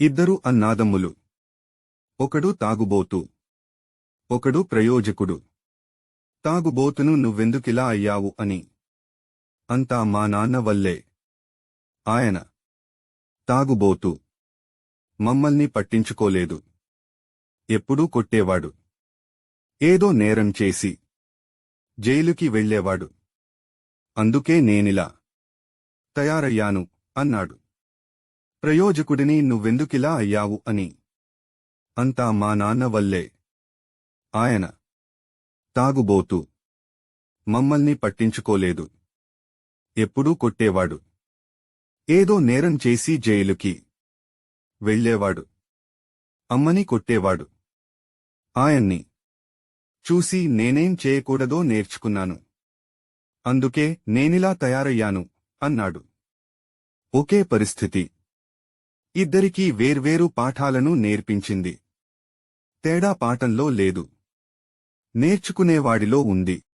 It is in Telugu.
ఇద్దరు అన్నాదమ్ములు. ఒకడు తాగుబోతు. ఒకడు ప్రయోజకుడు. తాగుబోతును నువ్వెందుకిలా అయ్యావు అని. అంతా మా నాన్న వల్లే. ఆయన. తాగుబోతు. మమ్మల్ని పట్టించుకోలేదు. ఎప్పుడూ కొట్టేవాడు. ఏదో నేరం చేసి. జైలుకి వెళ్ళేవాడు. అందుకే నేనిలా. తయారయ్యాను అన్నాడు. ప్రయోజకుడిని నువ్వెందుకిలా అయ్యావు అని. అంతా మా నాన్న వల్లే. ఆయన. తాగుబోతు. మమ్మల్ని పట్టించుకోలేదు. ఎప్పుడూ కొట్టేవాడు. ఏదో నేరం చేసి జైలుకి వెళ్ళేవాడు. అమ్మని కొట్టేవాడు. ఆయన్ని. చూసి నేనేం చేయకూడదో నేర్చుకున్నాను. అందుకే నేనిలా తయారయ్యాను అన్నాడు. ఒకే పరిస్థితి. ఇద్దరికీ వేర్వేరు పాఠాలను నేర్పించింది. తేడా పాఠంలో లేదు. నేర్చుకునేవాడిలో ఉంది.